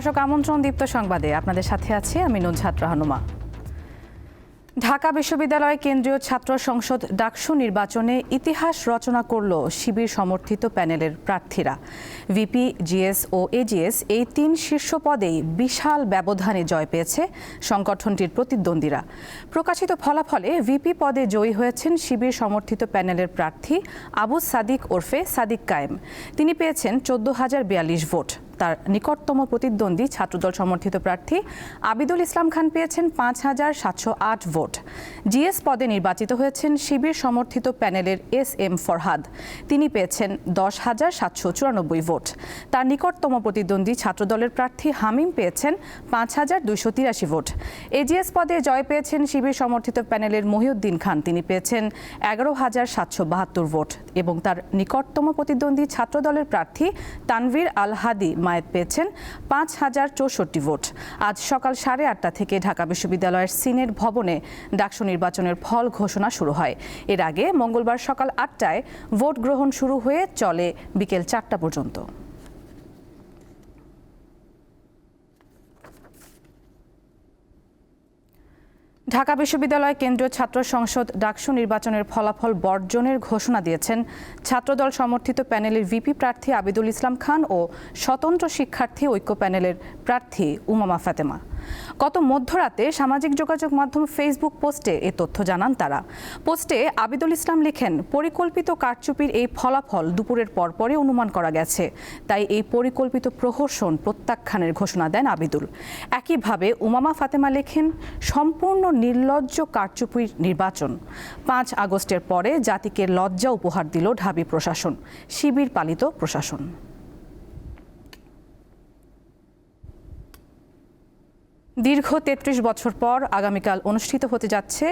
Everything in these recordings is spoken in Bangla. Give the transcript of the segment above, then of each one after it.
দর্শক আমন্ত্রণ দীপ্ত সংবাদে। আপনাদের সাথে আছি আমি নুজহাত রাহানুমা ঢাকা বিশ্ববিদ্যালয় কেন্দ্রীয় ছাত্র সংসদ ডাকসু নির্বাচনে ইতিহাস রচনা করল শিবির সমর্থিত প্যানেলের প্রার্থীরা। ভিপি, জিএস ও এজিএস এই তিন শীর্ষ পদেই বিশাল ব্যবধানে জয় পেয়েছে সংগঠনটির প্রতিদ্বন্দ্বীরা। প্রকাশিত ফলাফলে ভিপি পদে জয়ী হয়েছেন শিবির সমর্থিত প্যানেলের প্রার্থী আবু সাদিক ওরফে সাদিক কায়েম। তিনি পেয়েছেন চোদ্দ হাজার বিয়াল্লিশ ভোট। তার নিকটতম প্রতিদ্বন্দ্বী ছাত্রদল সমর্থিত প্রার্থী আবিদুল ইসলাম খান পেয়েছেন পাঁচ হাজার সাতশো আট ভোট। জিএস পদে নির্বাচিত হয়েছেন শিবির সমর্থিত প্যানেলের এস এম ফরহাদ। তিনি পেয়েছেন দশ হাজার সাতশো চুরানব্বই ভোট। তার নিকটতম প্রতিদ্বন্দ্বী ছাত্রদলের প্রার্থী হামিম পেয়েছেন পাঁচ হাজার দুইশো তিরাশি ভোট। এজিএস পদে জয় পেয়েছেন শিবির সমর্থিত প্যানেলের মহিউদ্দিন খান। তিনি পেয়েছেন এগারো হাজার সাতশো বাহাত্তর ভোট। এবং তার নিকটতম প্রতিদ্বন্দ্বী ছাত্রদলের প্রার্থী তানভীর আল হাদি মায়েত পেয়েছেন পাঁচ হাজার চৌষট্টি ভোট। আজ সকাল সাড়ে আটটা থেকে ঢাকা বিশ্ববিদ্যালয়ের সিনেট ভবনে ডাকসু নির্বাচনের ফল ঘোষণা শুরু হয়। এর আগে মঙ্গলবার সকাল আটটায় ভোট গ্রহণ শুরু হয়ে চলে বিকেল চারটা পর্যন্ত। ঢাকা বিশ্ববিদ্যালয় কেন্দ্রীয় ছাত্র সংসদ ডাকসু নির্বাচনের ফলাফল বর্জনের ঘোষণা দিয়েছেন। ছাত্রদল সমর্থিত প্যানেলের ভিপি প্রার্থী আবিদুল ইসলাম খান ও স্বতন্ত্র শিক্ষার্থী ঐক্য প্যানেলের প্রার্থী উমামা ফাতেমা। গত মধ্যরাতে সামাজিক যোগাযোগ মাধ্যম ফেসবুক পোস্টে এ তথ্য জানান তারা। পোস্টে আবিদুল ইসলাম লিখেন, পরিকল্পিত কারচুপির এই ফলাফল দুপুরের পরপরই অনুমান করা গেছে। তাই এই পরিকল্পিত প্রহসন প্রত্যাখ্যানের ঘোষণা দেন আবিদুল। একইভাবে উমামা ফাতেমা লেখেন, সম্পূর্ণ নির্লজ্জ কারচুপির নির্বাচন। পাঁচ আগস্টের পরে জাতিকে লজ্জা উপহার দিল ঢাবি প্রশাসন, শিবির পালিত প্রশাসন। দীর্ঘ তেত্রিশ বছর পর আগামীকাল অনুষ্ঠিত হতে যাচ্ছে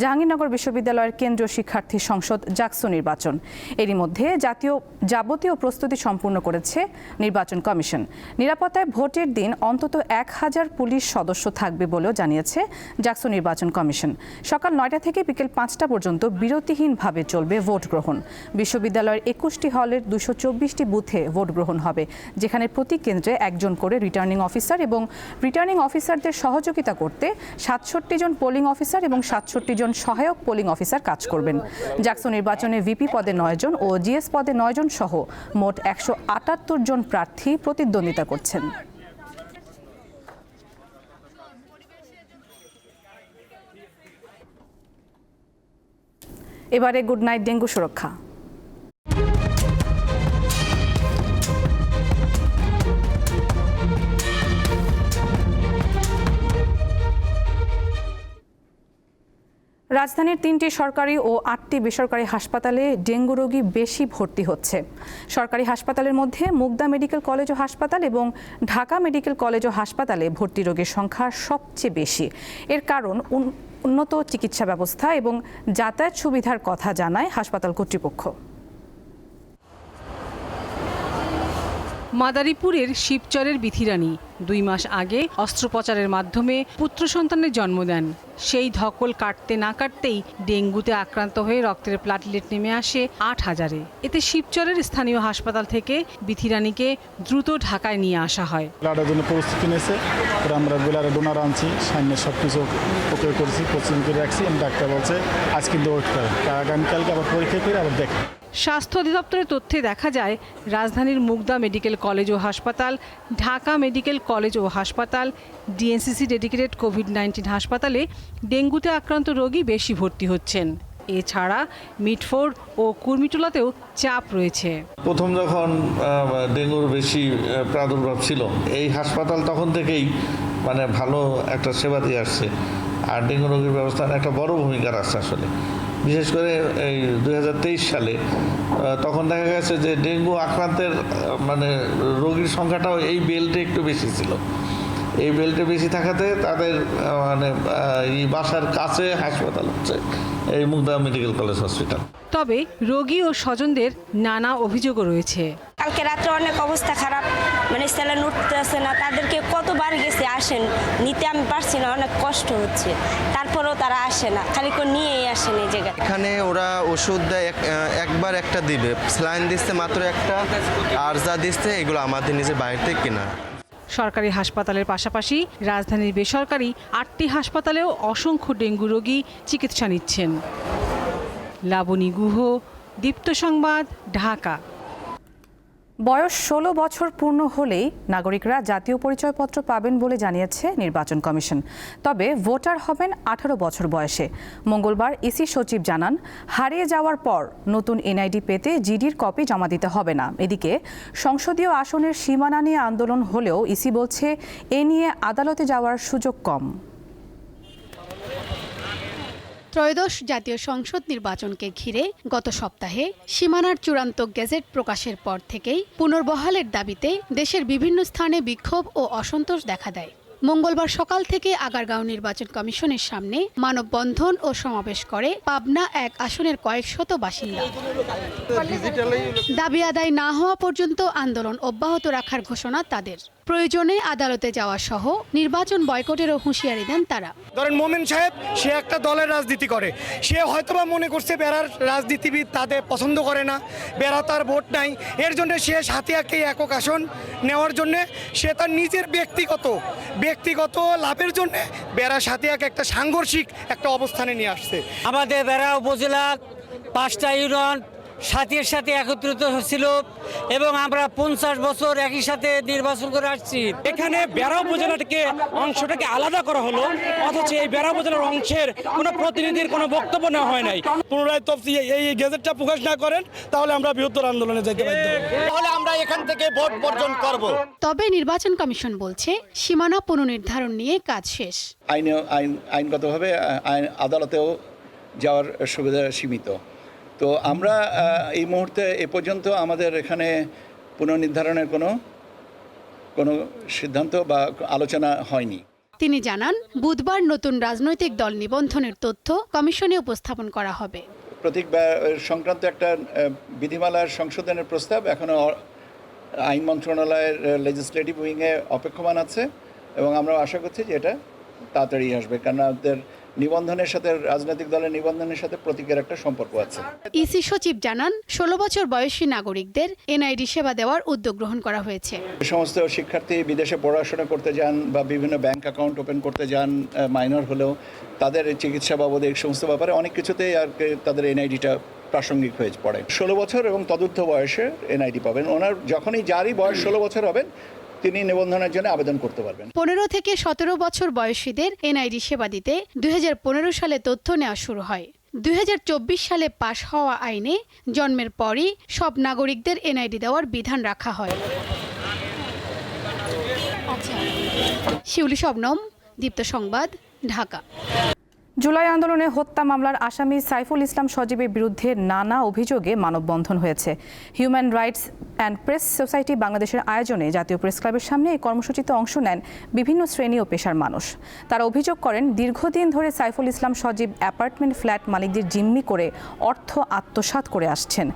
জাহাঙ্গীরনগর বিশ্ববিদ্যালয়ের কেন্দ্রীয় শিক্ষার্থী সংসদ জাকসু নির্বাচন। এরই মধ্যে জাতীয়, যাবতীয় প্রস্তুতি সম্পূর্ণ করেছে নির্বাচন কমিশন। নিরাপত্তায় ভোটের দিন অন্তত এক হাজার পুলিশ সদস্য থাকবে বলেও জানিয়েছে জাকসু নির্বাচন কমিশন। সকাল নয়টা থেকে বিকেল পাঁচটা পর্যন্ত বিরতিহীনভাবে চলবে ভোট গ্রহণ। বিশ্ববিদ্যালয়ের একুশটি হলের দুশো চব্বিশটি বুথে ভোট গ্রহণ হবে, যেখানে প্রতি কেন্দ্রে একজন করে রিটার্নিং অফিসার এবং রিটার্নিং অফিসারদের সহযোগিতা করতে সাতষট্টি জন পোলিং অফিসার এবং সাতষট্টি জন সহায়ক পোলিং অফিসার কাজ করবেন। জাকসু নির্বাচনে ভিপি পদে নয় জন ও জিএস পদে নয় জন সহ মোট একশো আটাত্তর জন প্রার্থী প্রতিদ্বন্দ্বিতা করছেন। এবারে গুড নাইট ডেঙ্গু সুরক্ষা। রাজধানীর তিনটি সরকারি ও আটটি বেসরকারি হাসপাতালে ডেঙ্গু রোগী বেশি ভর্তি হচ্ছে। সরকারি হাসপাতালের মধ্যে মুগদা মেডিকেল কলেজ ও হাসপাতাল এবং ঢাকা মেডিকেল কলেজ ও হাসপাতালে ভর্তি রোগীর সংখ্যা সবচেয়ে বেশি। এর কারণ উন- উন্নত চিকিৎসা ব্যবস্থা এবং যাতায়াত সুবিধার কথা জানায় হাসপাতাল কর্তৃপক্ষ। মাদারীপুরের শিবচরের বিথিরানী দুই মাস আগে অস্ত্রোপচারের মাধ্যমে পুত্র সন্তানের জন্ম দেন। সেই ধকল কাটতে না কাটতেই ডেঙ্গুতে আক্রান্ত হয়ে রক্তের প্লাটলেট নেমে আসে আট হাজারে। এতে শিবচরের স্থানীয় হাসপাতাল থেকে বিথিরানীকে দ্রুত ঢাকায় নিয়ে আসা হয়। ব্লাডের জন্য প্রস্তুতি নিয়েছে। আমরা বিলারে ডোনার আনছি সামনে সব কিছু ওকে করছি কোচিং করে রাখছি। ডাক্তার বলছে আজ কিন্তু ওয়েট করে। আগামীকালকে আবার পরীক্ষা করে আবার দেখে। স্বাস্থ্য অধিদপ্তরের তথ্যে দেখা যায় রাজধানীর মুগদা মেডিকেল কলেজ ও হাসপাতাল ঢাকা মেডিকেল কলেজ ও হাসপাতাল ডিএনসিসি ডেডিকেটেড কোভিড নাইন্টিন হাসপাতালে ডেঙ্গুতে আক্রান্ত রোগী বেশি ভর্তি হচ্ছেন। এছাড়া মিটফোর ও কুর্মিটোলাতেও চাপ রয়েছে। প্রথম যখন ডেঙ্গুর বেশি প্রাদুর্ভাব ছিল, এই হাসপাতাল তখন থেকেই মানে ভালো একটা সেবা দিয়ে আসছে। আর ডেঙ্গু রোগীর ব্যবস্থার একটা বড় ভূমিকা রাখছে আসলে। বিশেষ করে এই দুই হাজার তেইশ সালে তখন দেখা গেছে যে ডেঙ্গু আক্রান্তের মানে রোগীর সংখ্যাটাও এই বেল্টে একটু বেশি ছিল। এই বেল্টে বেশি থাকাতে তাদের মানে এই বাসার কাছে হাসপাতাল হচ্ছে এই মুগদা মেডিকেল কলেজ হসপিটাল। তবে রোগী ও স্বজনদের নানা অভিযোগও রয়েছে। কালকে রাত্রে অনেক অবস্থা খারাপ মানে স্যালান উঠতেছে না তাদেরকে কতবার গেছে আসেন নিতে আমি পারছি না অনেক কষ্ট হচ্ছে। তারপরেও তারা আসে না খালি করে নিয়েই আসেন এই জায়গায়। এখানে ওরা ওষুধ দেয় এক- একবার একটা দিবে স্লাইন দিচ্ছে মাত্র একটা আর যা দিচ্ছে এগুলো আমাদের নিজের বাড়িতে কেনা। সরকারি হাসপাতালের পাশাপাশি রাজধানীর বেসরকারি আটটি হাসপাতালেও অসংখ্য ডেঙ্গু রোগী চিকিৎসা নিচ্ছেন। লাবণী গুহ, দীপ্ত সংবাদ, ঢাকা। বয়স ষোলো বছর পূর্ণ হলেই নাগরিকরা জাতীয় পরিচয়পত্র পাবেন বলে জানিয়েছে নির্বাচন কমিশন। তবে ভোটার হবেন আঠারো বছর বয়সে। মঙ্গলবার ইসি সচিব জানান, হারিয়ে যাওয়ার পর নতুন এনআইডি পেতে জিডির কপি জমা দিতে হবে না। এদিকে সংসদীয় আসনের সীমানা নিয়ে আন্দোলন হলেও ইসি বলছে, এ নিয়ে আদালতে যাওয়ার সুযোগ কম। ত্রয়োদশ জাতীয় সংসদ নির্বাচনকে ঘিরে গত সপ্তাহে সীমানার চূড়ান্ত গেজেট প্রকাশের পর থেকেই পুনর্বহালের দাবিতে দেশের বিভিন্ন স্থানে বিক্ষোভ ও অসন্তোষ দেখা দেয়। মঙ্গলবার সকাল থেকে আগারগাঁও নির্বাচন কমিশনের সামনে মানববন্ধন ও সমাবেশ করে পাবনা এক আসনের কয়েক শত বাসিন্দা। দাবি আদায় না হওয়া পর্যন্ত আন্দোলন অব্যাহত রাখার ঘোষণা তাদের। প্রয়োজনে আদালতে যাওয়া সহ নির্বাচন বয়কটেরও হুঁশিয়ারি দেন তারা। ধরেন মোমেন সাহেব সে একটা দলের রাজনীতি করে। সে হয়তোবা মনে করছে বেড়ার রাজনীতিবিদ তাদের পছন্দ করে না বেড়া তার ভোট নাই। এর জন্য সে সাথিয়াকে একক আসন নেওয়ার জন্য সে তার নিজের ব্যক্তিগত ব্যক্তিগত লাভের জন্য বেড়া সাথিয়াকে একটা সাংঘর্ষিক একটা অবস্থানে নিয়ে আসছে। আমাদের বেড়া উপজেলা পাঁচটা ইউনিয়ন সাথীর সাথে একত্রিত হচ্ছিল এবং আমরা পঞ্চাশ বছর একই সাথে নির্বাচন করে আসছি। এখানে বেড়া উপজেলাটাকে অংশটাকে আলাদা করা হলো অথচ এই বেড়া উপজেলার অংশের কোনো প্রতিনিধির কোনো বক্তব্য নেওয়া হয় নাই। পুনরায় তফসি এই গেজেটটা প্রকাশ না করেন তাহলে আমরা বৃহত্তর আন্দোলনে যেতে বাধ্য হব। তাহলে আমরা এখান থেকে ভোট বর্জন করব। তবে নির্বাচন কমিশন বলছে সীমানা পুনর্নির্ধারণ নিয়ে কাজ শেষ। আইনে আইন আইনগতভাবে আদালতেও যাওয়ার সুবিধা সীমিত। তো আমরা এই মুহূর্তে এ পর্যন্ত আমাদের এখানে পুনর্নির্ধারণের কোনো কোনো সিদ্ধান্ত বা আলোচনা হয়নি। তিনি জানান বুধবার নতুন রাজনৈতিক দল নিবন্ধনের তথ্য কমিশনে উপস্থাপন করা হবে। প্রতীক সংক্রান্ত একটা বিধিমালার সংশোধনের প্রস্তাব এখনও আইন মন্ত্রণালয়ের লেজিসলেটিভ উইংয়ে অপেক্ষমান আছে এবং আমরা আশা করছি যে এটা তাড়াতাড়ি আসবে। কারণ আমাদের নিবন্ধনের সাথে রাজনৈতিক দলের নিবন্ধনের সাথে প্রতীকের একটা সম্পর্ক আছে। ইসি সচিব জানান ষোলো বছর বয়সী নাগরিকদের এনআইডি সেবা দেওয়ার উদ্যোগ গ্রহণ করা হয়েছে। সমস্ত শিক্ষার্থী বিদেশে পড়াশোনা করতে যান বা বিভিন্ন ব্যাংক অ্যাকাউন্ট ওপেন করতে যান মাইনর হলেও তাদের চিকিৎসা বাবদ এই সমস্ত ব্যাপারে অনেক কিছুতেই আর তাদের এনআইডিটা প্রাসঙ্গিক হয়ে পড়ে। ষোলো বছর এবং তদুর্ধ বয়সে এনআইডি পাবেন। ওনার যখনই যারই বয়স ষোলো বছর হবেন তিনি নিবন্ধনের জন্য আবেদন করতে পারবেন। পনেরো থেকে সতেরো বছর বয়সীদের এনআইডি সেবা দিতে দুই সালে তথ্য নেওয়া শুরু হয়। দুই সালে পাশ হওয়া আইনে জন্মের পরই সব নাগরিকদের এনআইডি দেওয়ার বিধান রাখা হয়। শিউলি শবনম, দীপ্ত সংবাদ, ঢাকা। জুলাই আন্দোলনে হত্যা মামলার আসামি সাইফুল ইসলাম সজীবের বিরুদ্ধে নানা অভিযোগে মানববন্ধন হয়েছে। Human rights and press society বাংলাদেশের আয়োজনে জাতীয় প্রেস ক্লাবের সামনে এই কর্মসূচিতে অংশ নেন বিভিন্ন শ্রেণি ও পেশার মানুষ। তারা অভিযোগ করেন, দীর্ঘদিন ধরে সাইফুল ইসলাম সজীব অ্যাপার্টমেন্ট ফ্ল্যাট মালিকদের জিম্মি করে অর্থ আত্মসাৎ করে আসছেন।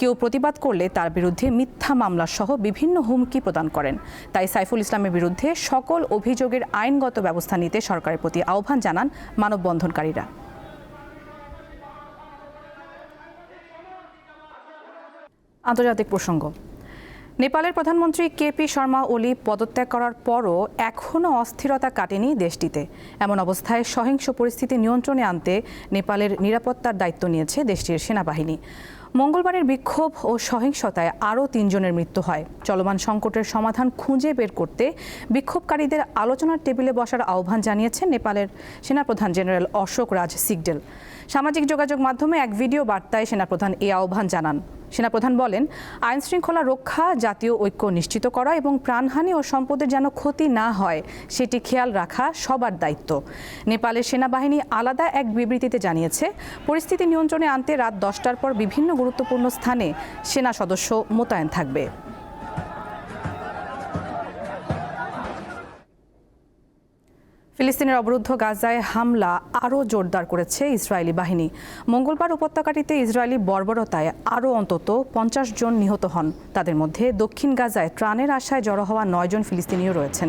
কেউ প্রতিবাদ করলে তার বিরুদ্ধে মিথ্যা মামলা সহ বিভিন্ন হুমকি প্রদান করেন। তাই সাইফুল ইসলামের বিরুদ্ধে সকল অভিযোগের আইনগত ব্যবস্থা নিতে সরকারের প্রতি আহ্বান জানান মানববন্ধনকারীরা। আন্তর্জাতিক প্রসঙ্গ। নেপালের প্রধানমন্ত্রী কেপি শর্মা ওলি পদত্যাগ করার পরও এখনও অস্থিরতা কাটেনি দেশটিতে। এমন অবস্থায় সহিংস পরিস্থিতি নিয়ন্ত্রণে আনতে নেপালের নিরাপত্তার দায়িত্ব নিয়েছে দেশটির সেনাবাহিনী। মঙ্গলবারের বিক্ষোভ ও সহিংসতায় আরও তিনজনের মৃত্যু হয়। চলমান সংকটের সমাধান খুঁজে বের করতে বিক্ষোভকারীদের আলোচনার টেবিলে বসার আহ্বান জানিয়েছেন নেপালের সেনাপ্রধান জেনারেল অশোক রাজ সিগডেল সামাজিক যোগাযোগ মাধ্যমে এক ভিডিও বার্তায় সেনাপ্রধান এ আহ্বান জানান। সেনাপ্রধান বলেন আইন শৃঙ্খলা রক্ষা, জাতীয় ঐক্য নিশ্চিত করা এবং প্রাণহানি ও সম্পদের যেন ক্ষতি না হয়, সেটি খেয়াল রাখা সবার দায়িত্ব। নেপালের সেনাবাহিনী আলাদা এক বিবৃতিতে জানিয়েছে, পরিস্থিতি নিয়ন্ত্রণে আনতে রাত দশটার পর বিভিন্ন গুরুত্বপূর্ণ স্থানে সেনা সদস্য মোতায়েন থাকবে। ফিলিস্তিনের অবরুদ্ধ গাজায় হামলা আরও জোরদার করেছে ইসরায়েলি বাহিনী। মঙ্গলবার উপত্যকাটিতে ইসরায়েলি বর্বরতায় আরও অন্তত পঞ্চাশ জন নিহত হন। তাদের মধ্যে দক্ষিণ গাজায় ত্রাণের আশায় জড়ো হওয়া নয়জন ফিলিস্তিনিও রয়েছেন।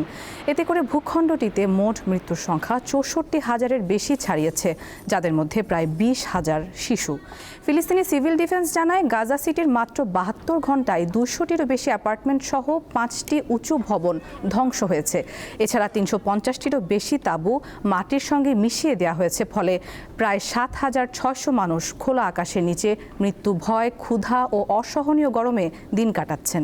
এতে করে ভূখণ্ডটিতে মোট মৃত্যুর সংখ্যা চৌষট্টি হাজারের বেশি ছাড়িয়েছে, যাদের মধ্যে প্রায় বিশ হাজার শিশু। ফিলিস্তিনি সিভিল ডিফেন্স জানায় গাজা সিটির মাত্র বাহাত্তর ঘন্টায় দুশোটিরও বেশি অ্যাপার্টমেন্ট সহ পাঁচটি উঁচু ভবন ধ্বংস হয়েছে। এছাড়া তিনশো পঞ্চাশটিরও বেশি তাঁবু মাটির সঙ্গে মিশিয়ে দেওয়া হয়েছে, ফলে প্রায় সাত হাজার ছয়শো মানুষ খোলা আকাশের নিচে মৃত্যু ভয়, ক্ষুধা ও অসহনীয় গরমে দিন কাটাচ্ছেন।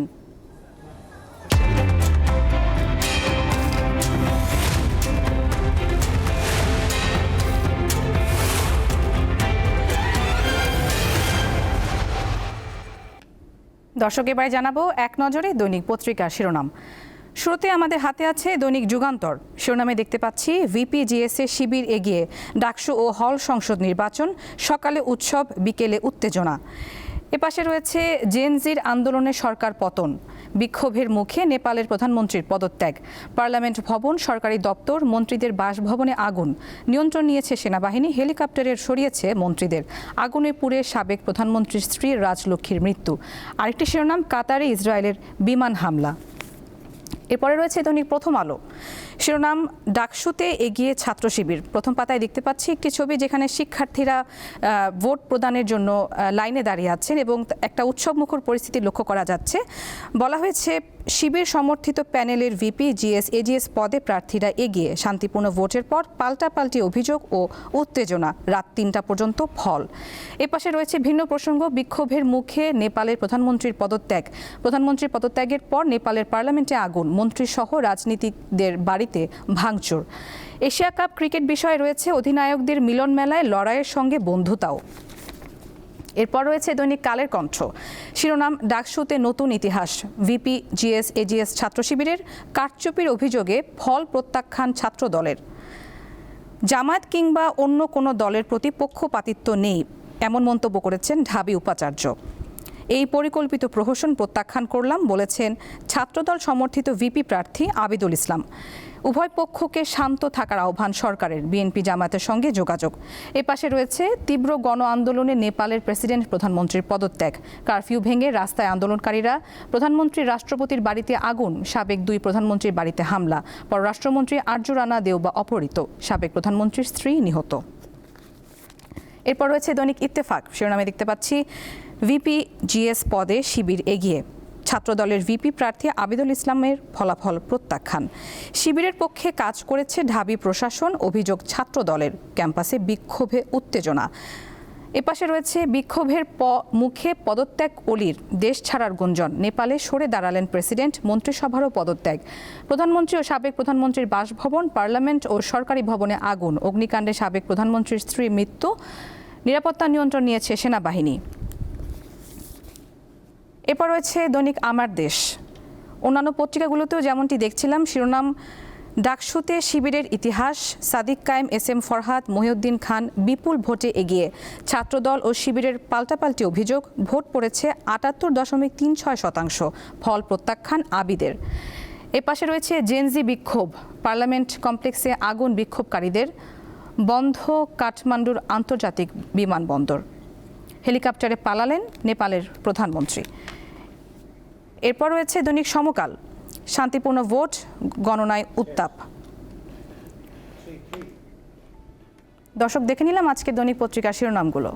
দর্শক, এবারে জানাব এক নজরে দৈনিক পত্রিকার শিরোনাম। শুরুতে আমাদের হাতে আছে দৈনিক যুগান্তর। শিরোনামে দেখতে পাচ্ছি ভিপিজিএসএ শিবির এগিয়ে ডাকসু ও হল সংসদ নির্বাচন, সকালে উৎসব, বিকেলে উত্তেজনা। এপাশে রয়েছে জেনজির আন্দোলনে সরকার পতন। বিক্ষোভের মুখে নেপালের প্রধানমন্ত্রীর পদত্যাগ। পার্লামেন্ট ভবন, সরকারি দপ্তর, মন্ত্রীদের বাসভবনে আগুন। নিয়ন্ত্রণ নিয়েছে সেনাবাহিনী, হেলিকপ্টারের সরিয়েছে মন্ত্রীদের। আগুনে পুড়ে সাবেক প্রধানমন্ত্রীর স্ত্রী রাজলক্ষ্মীর মৃত্যু। আরেকটি শিরোনাম, কাতারে ইসরায়েলের বিমান হামলা। এরপরে রয়েছে দৈনিক প্রথম আলো। শিরোনাম, ডাকসুতে এগিয়ে ছাত্র শিবির। প্রথম পাতায় দেখতে পাচ্ছি একটি ছবি যেখানে শিক্ষার্থীরা ভোট প্রদানের জন্য লাইনে দাঁড়িয়ে আছেন এবং একটা উৎসবমুখর পরিস্থিতি লক্ষ্য করা যাচ্ছে। বলা হয়েছে শিবির সমর্থিত প্যানেলের ভিপি জিএস এজিএস পদে প্রার্থীরা এগিয়ে শান্তিপূর্ণ ভোটের পর পাল্টাপাল্টি অভিযোগ ও উত্তেজনা। রাত তিনটা পর্যন্ত ফল। এপাশে রয়েছে ভিন্ন প্রসঙ্গ। বিক্ষোভের মুখে নেপালের প্রধানমন্ত্রীর পদত্যাগ। প্রধানমন্ত্রীর পদত্যাগের পর নেপালের পার্লামেন্টে আগুন। মন্ত্রীসহ রাজনীতিকদের বাড়িতে ভাঙচুর। এশিয়া কাপ ক্রিকেট বিষয়ে রয়েছে অধিনায়কদের মিলন মেলায় লড়াইয়ের সঙ্গে বন্ধুতাও। এরপর রয়েছে দৈনিক কালের কণ্ঠ। শিরোনাম, ডাকসুতে নতুন ইতিহাস, ভিপি, জিএস, এজিএস ছাত্র শিবিরের কারচুপির অভিযোগে ফল প্রত্যাখ্যান ছাত্র দলের জামায়াত কিংবা অন্য কোনো দলের প্রতি পক্ষপাতিত্ব নেই, এমন মন্তব্য করেছেন ঢাবি উপাচার্য। এই পরিকল্পিত প্রহসন প্রত্যাখ্যান করলাম, বলেছেন ছাত্রদল সমর্থিত ভিপি প্রার্থী আবিদুল ইসলাম। উভয় পক্ষকে শান্ত থাকার আহ্বান সরকারের, বিএনপি জামায়াতের সঙ্গে যোগাযোগ। এ পাশে রয়েছে তীব্র গণ আন্দোলনে নেপালের প্রেসিডেন্ট প্রধানমন্ত্রীর পদত্যাগ। কারফিউ ভেঙে রাস্তায় আন্দোলনকারীরা প্রধানমন্ত্রী রাষ্ট্রপতির বাড়িতে আগুন, সাবেক দুই প্রধানমন্ত্রীর বাড়িতে হামলা। পররাষ্ট্রমন্ত্রী আর্য রানা দেওবা অপহৃত, সাবেক প্রধানমন্ত্রীর স্ত্রী নিহত। এরপর রয়েছে দৈনিক ইত্তেফাক। শিরোনামে দেখতে পাচ্ছি ভিপি জিএস পদে শিবির এগিয়ে। ছাত্রদলের ভিপি প্রার্থী আবিদুল ইসলামের ফলাফল প্রত্যাখ্যান। শিবিরের পক্ষে কাজ করেছে ঢাবি প্রশাসন, অভিযোগ ছাত্র দলের ক্যাম্পাসে বিক্ষোভে উত্তেজনা। এপাশে রয়েছে বিক্ষোভের প, মুখে পদত্যাগ অলির, দেশ ছাড়ার গুঞ্জন। নেপালে সরে দাঁড়ালেন প্রেসিডেন্ট, মন্ত্রিসভারও পদত্যাগ। প্রধানমন্ত্রী ও সাবেক প্রধানমন্ত্রীর বাসভবন, পার্লামেন্ট ও সরকারি ভবনে আগুন। অগ্নিকাণ্ডে সাবেক প্রধানমন্ত্রীর স্ত্রীর মৃত্যু। নিরাপত্তা নিয়ন্ত্রণ নিয়েছে সেনাবাহিনী। এরপর রয়েছে দৈনিক আমার দেশ। অন্যান্য পত্রিকাগুলোতেও যেমনটি দেখছিলাম, শিরোনাম ডাকসুতে শিবিরের ইতিহাস, সাদিক কায়েম, এস এম ফরহাদ, মহিউদ্দিন খান বিপুল ভোটে এগিয়ে। ছাত্রদল ও শিবিরের পাল্টাপাল্টি অভিযোগ, ভোট পড়েছে আটাত্তর দশমিক তিন ছয় শতাংশ, ফল প্রত্যাখ্যান আবিদের। এপাশে রয়েছে জেনজি বিক্ষোভ, পার্লামেন্ট কমপ্লেক্সে আগুন বিক্ষোভকারীদের, বন্ধ কাঠমান্ডুর আন্তর্জাতিক বিমানবন্দর। হেলিকপ্টারে পালালেন নেপালের প্রধানমন্ত্রী। এরপর রয়েছে দৈনিক সমকাল। শান্তিপূর্ণ ভোট, গণনায় উত্তাপ। দর্শক, দেখে নিলাম আজকে দৈনিক পত্রিকার শিরোনামগুলো।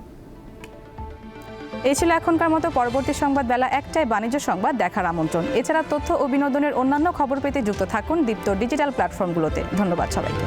এই ছিল এখনকার মতো পরবর্তী সংবাদ বেলা একটাই বাণিজ্য সংবাদ দেখার আমন্ত্রণ। এছাড়া তথ্য ও বিনোদনের অন্যান্য খবর পেতে যুক্ত থাকুন দীপ্ত ডিজিটাল প্ল্যাটফর্মগুলোতে। ধন্যবাদ সবাইকে।